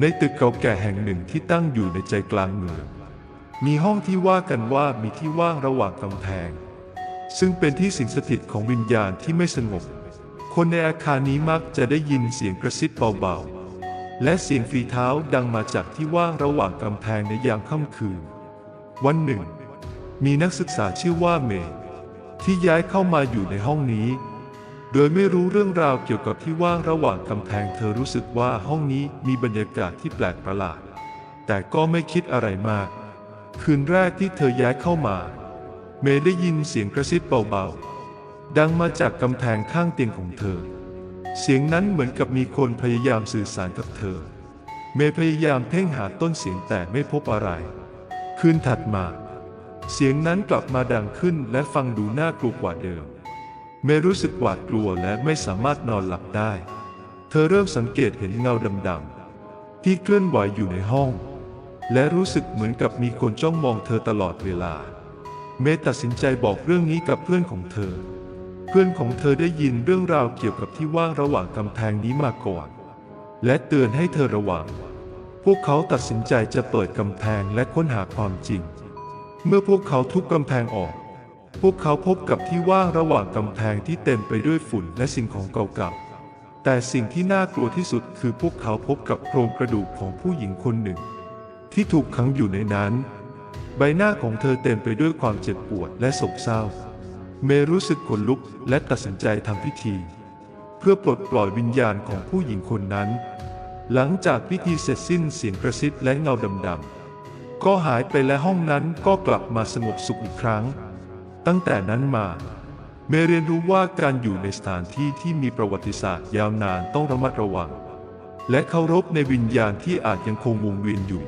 ในตึกเก่าแก่แห่งหนึ่งที่ตั้งอยู่ในใจกลางเมือง มีห้องที่ว่ากันว่ามีที่ว่างระหว่างกำแพง ซึ่งเป็นที่สิงสถิตของวิญญาณที่ไม่สงบ คนในอาคารนี้มักจะได้ยินเสียงกระซิบเบาๆ และเสียงฝีเท้าดังมาจากที่ว่างระหว่างกำแพงในยามค่ำคืน วันหนึ่ง มีนักศึกษาชื่อว่าเมย์ที่ย้ายเข้ามาอยู่ในห้องนี้ โดยไม่รู้เรื่องราวเกี่ยวกับที่ว่างระหว่างกำแพงเธอรู้สึกว่าห้องนี้มีบรรยากาศที่แปลกประหลาด แต่ก็ไม่คิดอะไรมาก คืนแรกที่เธอย้ายเข้ามา เมย์ได้ยินเสียงกระซิบเบาๆ ดังมาจากกำแพงข้างเตียงของเธอ เสียงนั้นเหมือนกับมีคนพยายามสื่อสารกับเธอ เมย์พยายามเพ่งหาต้นเสียงแต่ไม่พบอะไร คืนถัดมา เสียงนั้นกลับมาดังขึ้นและฟังดูน่ากลัวกว่าเดิม เมรู้สึกหวาดกลัวและไม่สามารถนอนหลับได้ เธอเริ่มสังเกตเห็นเงาดำๆที่เคลื่อนไหวอยู่ในห้อง และรู้สึกเหมือนกับมีคนจ้องมองเธอตลอดเวลา เมตัดสินใจบอกเรื่องนี้กับเพื่อนของเธอ เพื่อนของเธอได้ยินเรื่องราวเกี่ยวกับที่ว่างระหว่างกำแพงนี้มาก่อน และเตือนให้เธอระวัง พวกเขาตัดสินใจจะเปิดกำแพงและค้นหาความจริง เมื่อพวกเขาทุบกำแพงออก พวกเขาพบกับที่ว่างระหว่างกำแพงที่เต็มไปด้วยฝุ่นและสิ่งของเก่าๆ แต่สิ่งที่น่ากลัวที่สุดคือพวกเขาพบกับโครงกระดูกของผู้หญิงคนหนึ่ง ที่ถูกขังอยู่ในนั้น ใบหน้าของเธอเต็มไปด้วยความเจ็บปวดและโศกเศร้า เมรู้สึกขนลุกและตัดสินใจทำพิธี เพื่อปลดปล่อยวิญญาณของผู้หญิงคนนั้น หลังจากพิธีเสร็จสิ้นเสียงกระซิบและเงาดำๆก็หายไปและห้องนั้นก็กลับมาสงบสุขอีกครั้ง ตั้งแต่นั้นมาเมเรียนรู้ว่าการอยู่ในสถานที่ที่มีประวัติศาสตร์ยาวนานต้องระมัดระวัง และเคารพในวิญญาณที่อาจยังคงวงเวียนอยู่